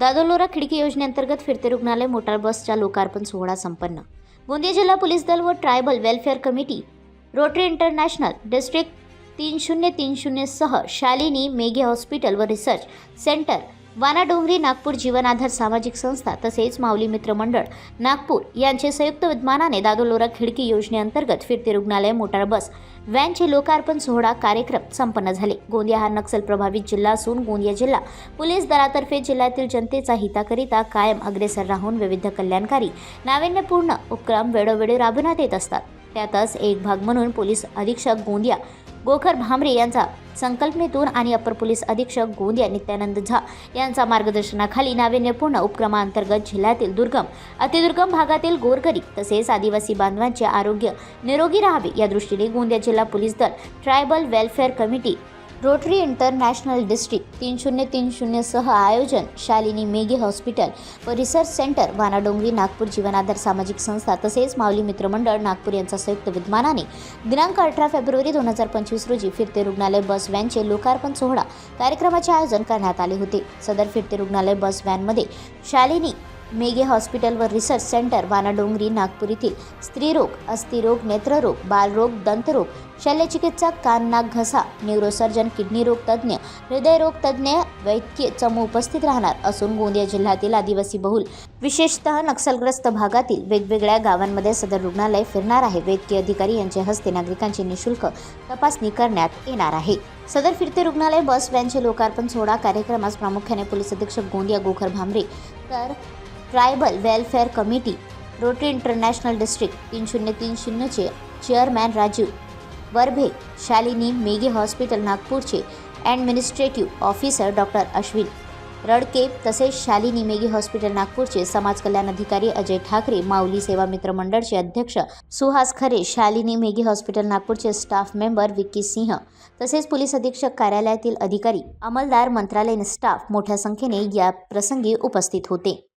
दादोलोरा खिडकी योजनेअंतर्गत फिरते रुग्णालय मोटार बसच्या लोकार्पण सोहळा संपन्न. गोंदिया जिल्हा पोलीस दल व tribal welfare committee Rotary International district तीन शून्य तीन शून्य सह शालिनी मेघे हॉस्पिटल व रिसर्च सेंटर वानाडोंगरी नागपूर जीवनाधार सामाजिक संस्था तसेच माऊली मित्र मंडळ नागपूर यांचे संयुक्त विद्यमानाने दादोलोरा खिडकी योजनेअंतर्गत फिरते रुग्णालय मोटार बस व्हॅनचे लोकार्पण सोहळा कार्यक्रम संपन्न झाले. गोंदिया हा नक्षल प्रभावित जिल्हा असून गोंदिया जिल्हा पोलीस दलातर्फे जिल्ह्यातील जनतेचा हिताकरिता कायम अग्रेसर राहून विविध कल्याणकारी नाविन्यपूर्ण उपक्रम वेळोवेळी राबविण्यात येत असतात. त्यातच एक भाग म्हणून पोलीस अधीक्षक गोंदिया गोखर भामरे यांचा संकल्पनेतून आणि अपर पोलीस अधीक्षक गोंदिया नित्यानंद झा यांचा मार्गदर्शनाखाली नाविन्यपूर्ण उपक्रमांतर्गत जिल्ह्यातील दुर्गम अतिदुर्गम भागातील गोरगरीब तसेच आदिवासी बांधवांचे आरोग्य निरोगी राहावे या दृष्टीने गोंदिया जिल्हा पोलीस दल tribal welfare committee Rotary International district तीन शून्य तीन शून्यसह आयोजन शालिनी मेघे हॉस्पिटल व रिसर्च सेंटर वानाडोंगरी नागपूर जीवनाधार सामाजिक संस्था तसेच माऊली मित्रमंडळ नागपूर यांचा संयुक्त विद्यमानाने दिनांक अठरा फेब्रुवारी दोन हजार पंचवीस रोजी फिरते रुग्णालय बस व्हॅनचे लोकार्पण सोहळा कार्यक्रमाचे आयोजन करण्यात आले होते. सदर फिरते रुग्णालय बस व्हॅनमध्ये शालिनी मेघे हॉस्पिटल व रिसर्च सेंटर वानाडोंगरी नागपूर येथील स्त्रीरोग अस्थिरोग नेत्ररोग बालरोग दंतरोग शल्यचिकित्सक कान नाक घसा न्यूरोसर्जन किडनी रोग तज्ज्ञ हृदयरोग तज्ज्ञ वैद्य चमू उपस्थित राहणार असून गोंदिया जिल्ह्यातील आदिवासी बहुल विशेषतः नक्षलग्रस्त भागातील वेगवेगळ्या गावांमध्ये सदर रुग्णालय फिरणार आहे. वैद्यकीय अधिकारी यांच्या हस्ते नागरिकांची निशुल्क तपासणी करण्यात येणार आहे. सदर फिरते रुग्णालय बस व्हॅनचे लोकार्पण सोहळा कार्यक्रमास प्रामुख्याने पोलीस अधीक्षक गोंदिया गोखर भांबरे तर tribal welfare committee Rotary International district तीन शून्य तीन शून्यचे चेअरमॅन राजीव वर्भे शालिनी मेघे हॉस्पिटल नागपूरचे administrative officer doctor Ashwin Radke तसेच शालिनी मेघे हॉस्पिटल नागपूरचे समाज कल्याण अधिकारी अजय ठाकरे माऊली सेवा मित्र मंडळचे अध्यक्ष सुहास खरे शालिनी मेघे हॉस्पिटल नागपूरचे स्टाफ मेंबर विक्की सिंह तसेच पोलीस अधीक्षक कार्यालयातील अधिकारी अंमलदार मंत्रालयीन स्टाफ मोठ्या संख्येने या प्रसंगी उपस्थित होते.